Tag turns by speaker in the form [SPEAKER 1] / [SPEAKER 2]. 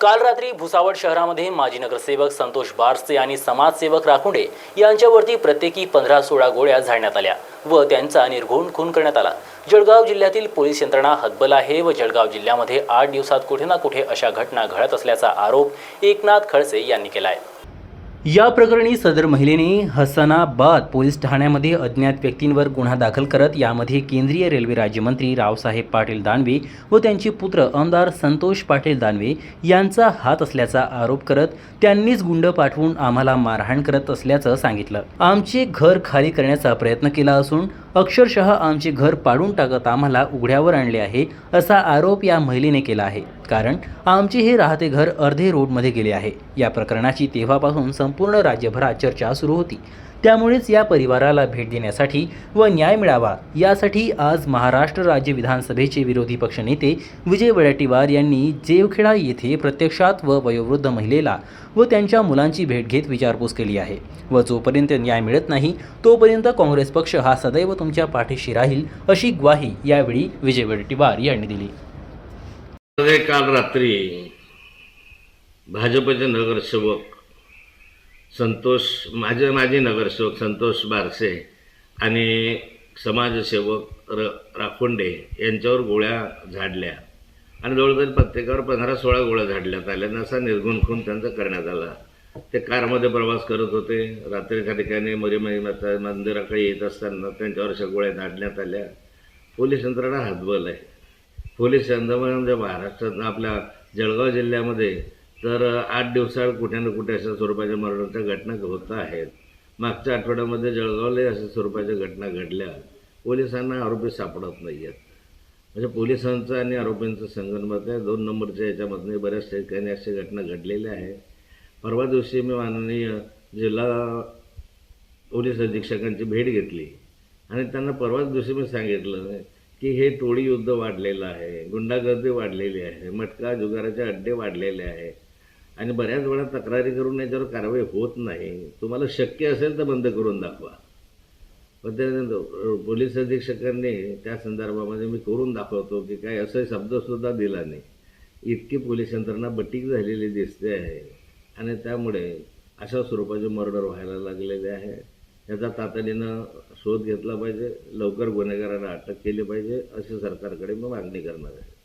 [SPEAKER 1] काल रात्री भुसावळ शहरामध्ये माजी नगरसेवक संतोष बारसे आणि समाजसेवक राखुंडे यांच्यावरती प्रत्येकी पंधरा सोळा गोळ्या झाडण्यात आल्या व त्यांचा निर्घुण खून करण्यात आला. जळगाव जिल्ह्यातील पोलीस यंत्रणा हतबल आहे व जळगाव जिल्ह्यामध्ये आठ दिवसात कुठे ना कुठे अशा घटना घडत असल्याचा आरोप एकनाथ खडसे यांनी केला आहे या प्रकरणी सदर महिलेने हसनाबाद पोलीस ठाण्यामध्ये अज्ञात व्यक्तींवर गुन्हा दाखल करत यामध्ये केंद्रीय रेल्वे राज्यमंत्री रावसाहेब पाटील दानवे व त्यांचे पुत्र आमदार संतोष पाटील दानवे यांचा हात असल्याचा आरोप करत त्यांनीच गुंड पाठवून आम्हाला मारहाण करत असल्याचं सांगितलं. आमचे घर खाली करण्याचा प्रयत्न केला असून अक्षरशः आमचे घर पाडून टाकत आम्हाला उघड्यावर आणले आहे असा आरोप या महिलेने केला आहे. कारण आमचे हे राहते घर अर्धे रोडमध्ये गेले आहे. या प्रकरणाची तेव्हापासून संपूर्ण राज्यभरात चर्चा सुरू होती. त्यामुळेच या परिवाराला भेट देण्यासाठी व न्याय मिळावा यासाठी आज महाराष्ट्र राज्य विधानसभेचे विरोधी पक्षनेते विजय वडेट्टीवार यांनी जेवखेडा येथे प्रत्यक्षात व वयोवृद्ध महिलेला व त्यांच्या मुलांची भेट घेत विचारपूस केली आहे. व जोपर्यंत न्याय मिळत नाही तोपर्यंत काँग्रेस पक्ष हा सदैव तुमच्या पाठीशी राहील अशी ग्वाही यावेळी विजय वडेट्टीवार यांनी दिली.
[SPEAKER 2] काल रात्री भाजपचे नगरसेवक संतोष माझे माजी नगरसेवक संतोष बारसे आणि समाजसेवक र राखोंडे यांच्यावर गोळ्या झाडल्या. आणि जवळजवळ प्रत्येकावर पंधरा सोळा गोळ्या झाडल्यात. आल्या आणि असा निर्गुण खून त्यांचा करण्यात आला. ते कारमध्ये प्रवास करत होते. रात्रीच्या ठिकाणी मरीमाई माता मंदिराकडे येत असताना त्यांच्यावर अशा गोळ्या झाडण्यात आल्या. पोलीस यंत्रणा हातबल आहे. पोलीस यंत्रणा म्हणजे महाराष्ट्रात आपल्या जळगाव जिल्ह्यामध्ये तर आठ दिवसाआड कुठे ना कुठे अशा स्वरूपाच्या मर्डरच्या घटना होत आहेत. मागच्या आठवड्यामध्ये जळगावलाही अशा स्वरूपाच्या घटना घडल्या. पोलिसांना आरोपी सापडत नाही आहेत म्हणजे पोलिसांचं आणि आरोपींचं संगनमत आहे. दोन नंबरच्या याच्यामधनं बऱ्याच ठिकाणी अशा घटना घडलेल्या आहेत परवा दिवशी मी माननीय जिल्हा पोलीस अधीक्षकांची भेट घेतली. आणि त्यांना परवाच दिवशी मी सांगितलं की हे टोळी युद्ध वाढलेलं आहे गुंडागर्दी वाढलेली आहे मटका जुगाराचे अड्डे वाढलेले आहे आणि बऱ्याच वेळा तक्रारी करून याच्यावर कारवाई होत नाही तुम्हाला शक्य असेल तर बंद करून दाखवा. पण त्यानंतर पोलीस अधीक्षकांनी त्या संदर्भामध्ये मी करून दाखवतो की काय असं शब्दसुद्धा दिला नाही. इतकी पोलीस यंत्रणा बटीक झालेली दिसते आहे आणि त्यामुळे अशा स्वरूपाचे मर्डर व्हायला लागलेले आहे. याचा तातडीनं शोध घेतला पाहिजे लवकर गुन्हेगारांना अटक केली पाहिजे अशी सरकारकडे मी मागणी करणार आहे.